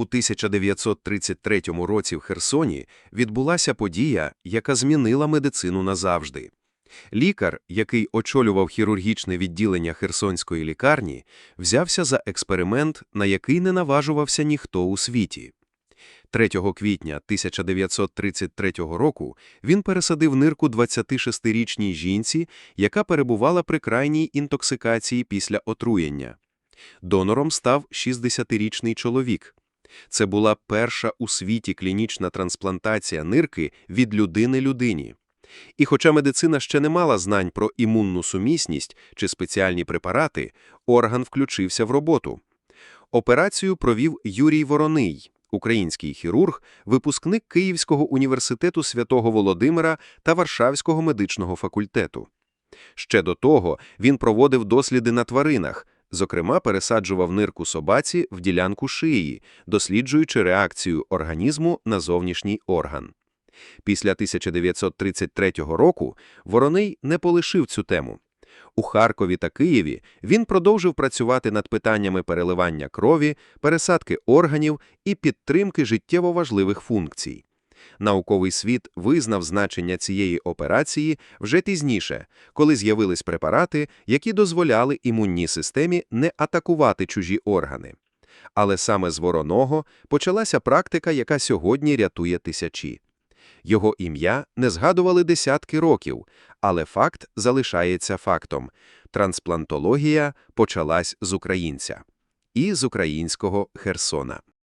У 1933 році в Херсоні відбулася подія, яка змінила медицину назавжди. Лікар, який очолював хірургічне відділення Херсонської лікарні, взявся за експеримент, на який не наважувався ніхто у світі. 3 квітня 1933 року він пересадив нирку 26-річній жінці, яка перебувала при крайній інтоксикації після отруєння. Донором став 60-річний чоловік. Це була перша у світі клінічна трансплантація нирки від людини людині. І хоча медицина ще не мала знань про імунну сумісність чи спеціальні препарати, орган включився в роботу. Операцію провів Юрій Вороний, український хірург, випускник Київського університету святого Володимира та Варшавського медичного факультету. Ще до того він проводив досліди на тваринах, зокрема пересаджував нирку собаці в ділянку шиї, досліджуючи реакцію організму на зовнішній орган. Після 1933 року Вороний не полишив цю тему. У Харкові та Києві він продовжив працювати над питаннями переливання крові, пересадки органів і підтримки життєво важливих функцій. Науковий світ визнав значення цієї операції вже пізніше, коли з'явились препарати, які дозволяли імунній системі не атакувати чужі органи. Але саме з вороного почалася практика, яка сьогодні рятує тисячі. Його ім'я не згадували десятки років, але факт залишається фактом. Трансплантологія почалась з українця. І з українського Херсона.